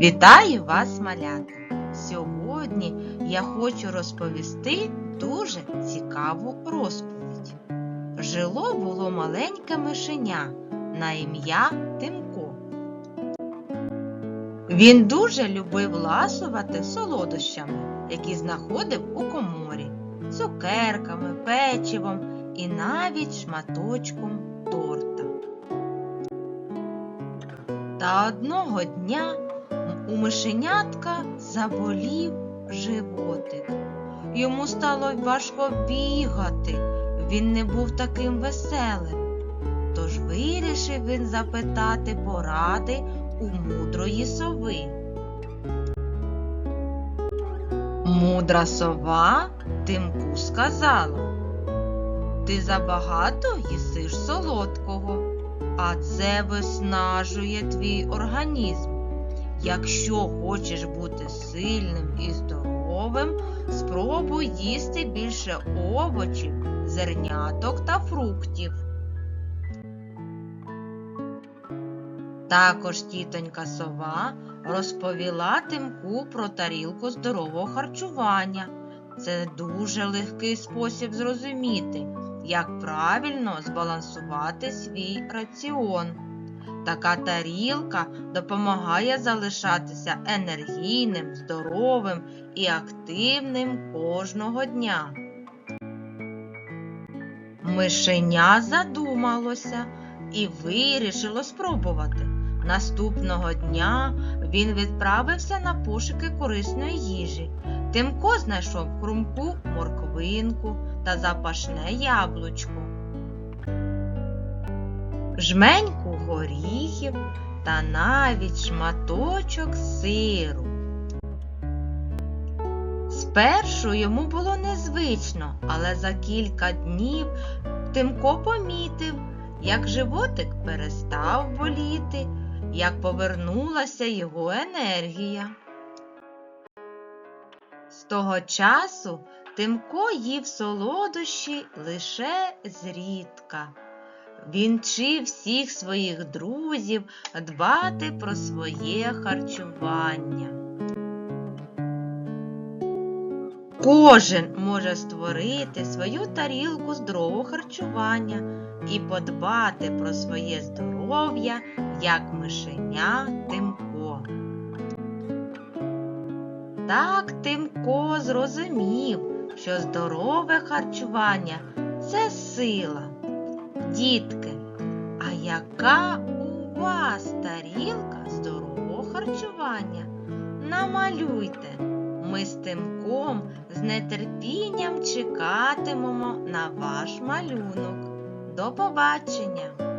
Вітаю вас, малята! Сьогодні я хочу розповісти дуже цікаву розповідь. Жило було маленьке мишеня на ім'я Тимко. Він дуже любив ласувати солодощами, які знаходив у коморі, цукерками, печивом і навіть шматочком торта. Та одного дня у мишенятка заболів животик. Йому стало важко бігати, він не був таким веселим. Тож вирішив він запитати поради у мудрої сови. Мудра сова тимку сказала, ти забагато їсиш солодкого, а це виснажує твій організм. Якщо хочеш бути сильним і здоровим, спробуй їсти більше овочів, зерняток та фруктів. Також тітонька сова розповіла Тимку про тарілку здорового харчування. Це дуже легкий спосіб зрозуміти, як правильно збалансувати свій раціон. Така тарілка допомагає залишатися енергійним, здоровим і активним кожного дня. Мишеня задумалося і вирішило спробувати. Наступного дня він відправився на пошуки корисної їжі. Тимко знайшов хрумку морквинку та запашне яблучко жменьку горіхів та навіть шматочок сиру. Спершу йому було незвично, але за кілька днів Тимко помітив, як животик перестав боліти, як повернулася його енергія. З того часу Тимко їв солодощі лише зрідка. Він вчив всіх своїх друзів дбати про своє харчування. Кожен може створити свою тарілку здорового харчування і подбати про своє здоров'я, як мишеня Тимко. Так Тимко зрозумів, що здорове харчування це сила. Дітки, а яка у вас тарілка здорового харчування? Намалюйте, ми з Тимком з нетерпінням чекатимемо на ваш малюнок. До побачення!